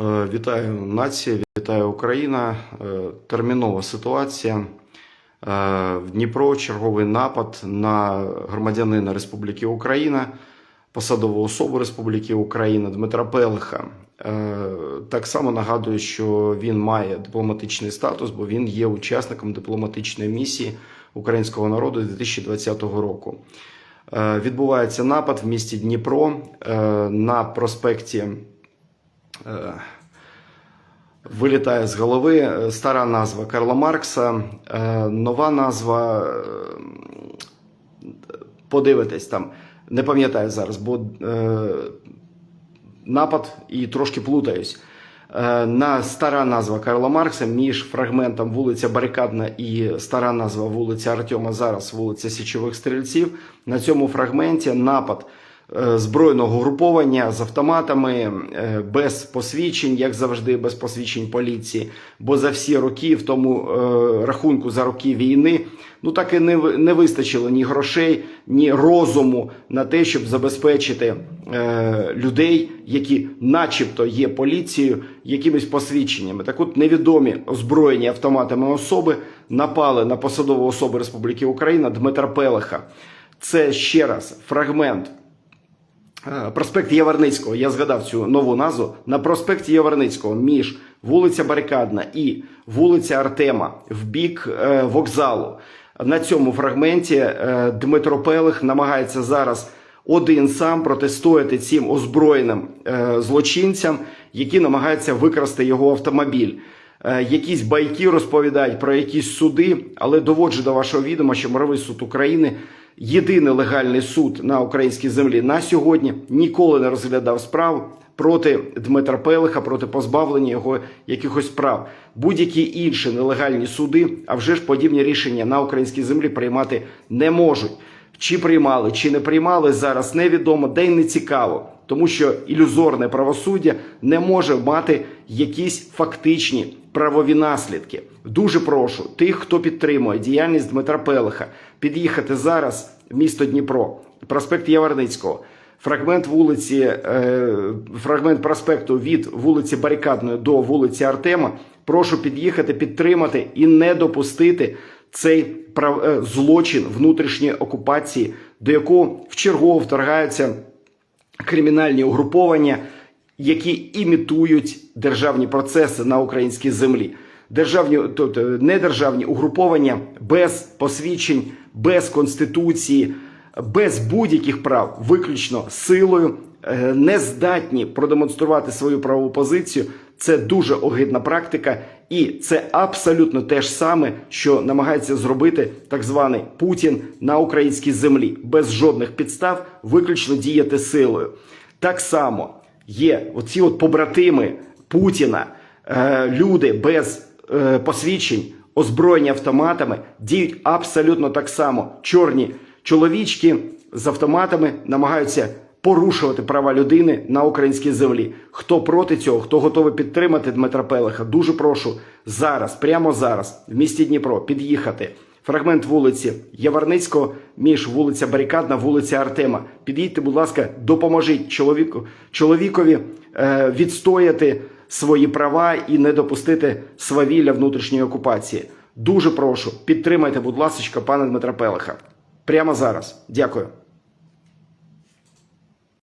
Е, Вітаю нація, вітаю Україна. Е, Термінова ситуація. Е, В Дніпро черговий напад на громадянина Республіки Україна, посадову особу Республіки Україна Дмитра Пелиха. Так само нагадую, що він має дипломатичний статус, бо він є учасником дипломатичної місії українського народу 2020 року. Відбувається напад в місті Дніпро на проспекті. Е, Вилітає з голови е, стара назва Карла Маркса, е, нова назва. Подивитесь там, не пам'ятаю зараз, бо напад і трошки плутаюсь. На стара назва Карла Маркса між фрагментом вулиця Барикадна і стара назва вулиця Артема, зараз вулиця Січових Стрільців. На цьому фрагменті напад збройного груповання з автоматами е, без посвідчень, як завжди, без посвідчень поліції. Бо за всі роки, в тому е, рахунку за роки війни, ну так і не, не вистачило ні грошей, ні розуму на те, щоб забезпечити е, людей, які, начебто, є поліцією, якимись посвідченнями. Так от невідомі озброєні автоматами особи напали на посадову особу Республіки Україна Дмитра Пелеха. Це ще раз фрагмент Е, Проспект Яворницького, я згадав цю нову назву. На проспекті Яворницького між вулиця Барикадна і вулиця Артема в бік е, вокзалу. На цьому фрагменті е, Дмитро Пелих намагається зараз один сам протистояти цим озброєним е, злочинцям, які намагаються викрасти його автомобіль. Е, Якісь байки розповідають про якісь суди, але доводжу до вашого відома, що Мировий суд України єдиний легальний суд на українській землі на сьогодні ніколи не розглядав справ проти Дмитра Пелиха, проти позбавлення його якихось прав. Будь-які інші нелегальні суди, а вже ж подібні рішення на українській землі приймати не можуть. Чи приймали, чи не приймали зараз невідомо, де й не цікаво, тому що ілюзорне правосуддя не може мати якісь фактичні правові наслідки. Дуже прошу тих, хто підтримує діяльність Дмитра Пелиха, під'їхати зараз в місто Дніпро, проспект Яворницького. Фрагмент вулиці, е, фрагмент проспекту від вулиці Барикадної до вулиці Артема. Прошу під'їхати, підтримати і не допустити цей е, злочин внутрішньої окупації, до якого вчергово вторгаються кримінальні угруповання, які імітують державні процеси на українській землі. Державні, тобто недержавні угруповання без посвідчень, без конституції, без будь-яких прав, виключно силою, не здатні продемонструвати свою правову позицію. Це дуже огидна практика, і це абсолютно те ж саме, що намагається зробити так званий Путін на українській землі, без жодних підстав, виключно діяти силою. Так само є оці от побратими Путіна, е, люди без е, посвідчень, озброєні автоматами, діють абсолютно так само. Чорні чоловічки з автоматами намагаються порушувати права людини на українській землі. Хто проти цього, хто готовий підтримати Дмитра Пелеха, дуже прошу зараз, прямо зараз, в місті Дніпро, під'їхати. Фрагмент вулиці Яворницького між вулиця Барикадна, вулиця Артема. Під'їдьте, будь ласка, допоможіть чоловіку, чоловікові е, відстояти свої права і не допустити свавілля внутрішньої окупації. Дуже прошу, підтримайте, будь ласка, пана Дмитра Пелеха. Прямо зараз. Дякую.